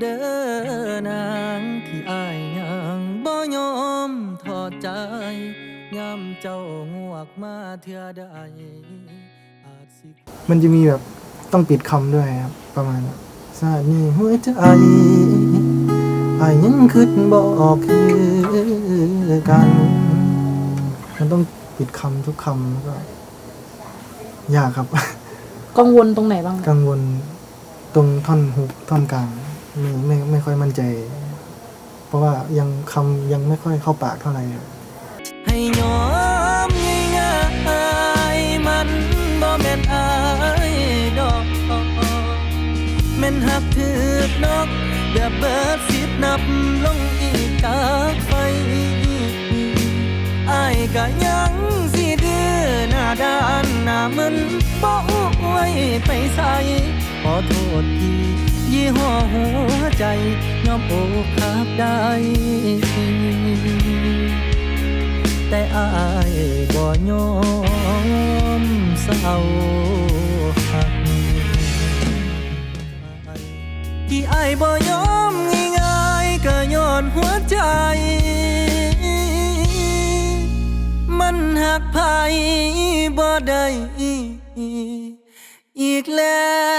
เด้อนางที่อายยังบ่ยอมถอดใจยามเจ้างวกมาเทื่อใดอาจสิมันจะมีแบบต้องปิดคำด้วยครับ ประมาณสานี่หัวใจอายยังคิดบออกคือกันมันต้องปิดคำทุกคำแล้วก็ ยากครับ กังวลตรงไหนบ้าง กังวล ตรงท่อนฮุกท่อนกลางไม่ไม่ไม่ค่อยมั่นใจ เพราะว่ายังคำยังไม่ค่อยเข้าปากเท่าไหร่ให้ยอมง่ายๆมันบ่แม่นอายดอกแม่นหักถือกนกแบบเบิดสิบนับลงอีกกากไฟอายก็ยังสิดื้อหน้าด้านหน้ามันบ่อวยไปใส่ ขอโทษทียี่ห้อหัวใจยอมโอกหักได้ แต่อายบ่ยอมเศร้าหักที่อายบ่ยอมง่ายๆก็ย้อนหัวใจ มันหักไผบ่ได้อีกแล้ว